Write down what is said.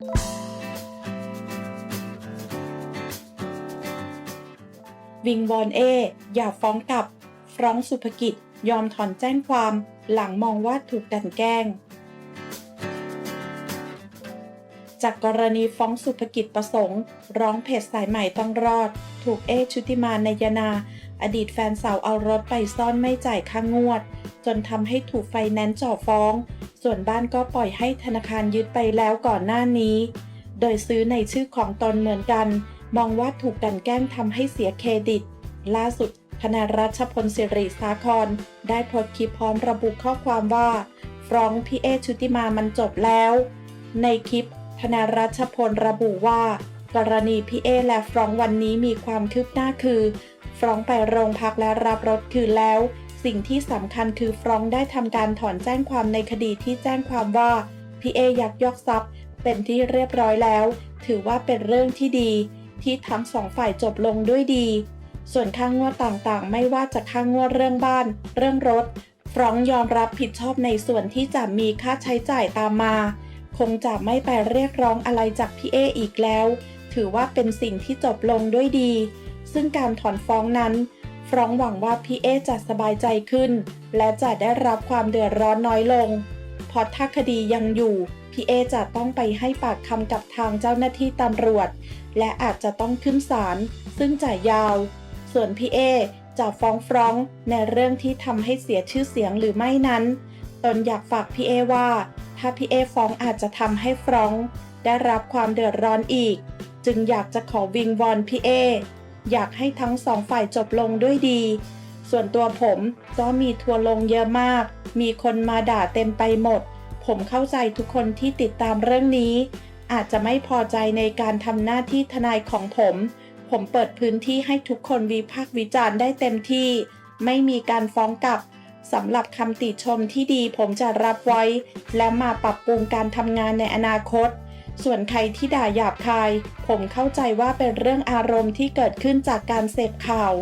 วิงวอนเอ อย่าฟ้องกลับ ฟรองสุภกิจ ยอมถอนแจ้งความ หลังมองว่าถูกกลันแกล้ง จากกรณีฟ้องสุภกิจประสงค์ ร้องเพจสายใหม่ต้องรอด ถูกเอชุติมานายนา อดีตแฟนสาวเอารถไปซ่อนไม่จ่ายค่างวด จนทำให้ถูกไฟแนนซ์จ่อฟ้อง ส่วนบ้านก็ปล่อยให้ธนาคารยึดไปแล้วก่อนหน้านี้ โดยซื้อในชื่อของตนเหมือนกัน มองว่าถูกกันแกล้งทำให้เสียเครดิต ล่าสุดคณะรัชพลศิริสาคร ได้โพสต์คลิปพร้อมระบุข้อความว่าฟรองก์พี่เอชุติมามันจบแล้ว ในคลิป ธนารัชพลระบุว่า กรณีพี่เอและฟรองก์วันนี้มีความคืบหน้าคือฟรองก์ไปโรงพักและรับรถคืนแล้ว สิ่งที่สำคัญคือฟรองได้ทำการถอนแจ้งความในคดีที่แจ้งความว่าพี่เอยักยอกทรัพย์ เป็นที่เรียบร้อยแล้ว ถือว่าเป็นเรื่องที่ดี ที่ทั้งสองฝ่ายจบลงด้วยดี ส่วนค่างวดต่างๆ ไม่ว่าจะค่างวดเรื่องบ้าน เรื่องรถ ฟรองยอมรับผิดชอบในส่วนที่จะมีค่าใช้จ่ายตามมา คงจะไม่ไปเรียกร้องอะไรจากพี่เออีกแล้ว ถือว่าเป็นสิ่งที่จบลงด้วยดี ซึ่งการถอนฟ้องนั้น ฟรองก์หวังว่าพี่เอจะสบายใจขึ้น และจะได้รับความเดือดร้อนน้อยลง เพราะถ้าคดียังอยู่พี่เอจะต้องไปให้ปากคำกับทางเจ้าหน้าที่ตำรวจ และอาจจะต้องขึ้นศาลซึ่งจะยาว ส่วนพี่เอจะฟ้องฟรองในเรื่องที่ทำให้เสียชื่อเสียงหรือไม่นั้น ตนอยากฝากพี่เอว่า ถ้าพี่เอฟ้องอาจจะทำให้ฟรอง ได้รับความเดือดร้อนอีก จึงอยากจะขอวิงวอนพี่เอ อยากให้ทั้งสองฝ่ายจบลงด้วยดี ส่วนตัวผมก็มีทัวร์ลงเยอะมาก มีคนมาด่าเต็มไปหมด ผมเข้าใจทุกคนที่ติดตามเรื่องนี้ อาจจะไม่พอใจในการทำหน้าที่ทนายของผม ผมเปิดพื้นที่ให้ทุกคนวิพากษ์วิจารณ์ได้เต็มที่ ไม่มีการฟ้องกลับสำหรับคำติชมที่ดีผมจะรับไว้ และมาปรับปรุงการทำงานในอนาคต ส่วนใครที่ด่าหยาบคาย ผมเข้าใจว่าเป็นเรื่องอารมณ์ที่เกิดขึ้นจากการเสพข่าว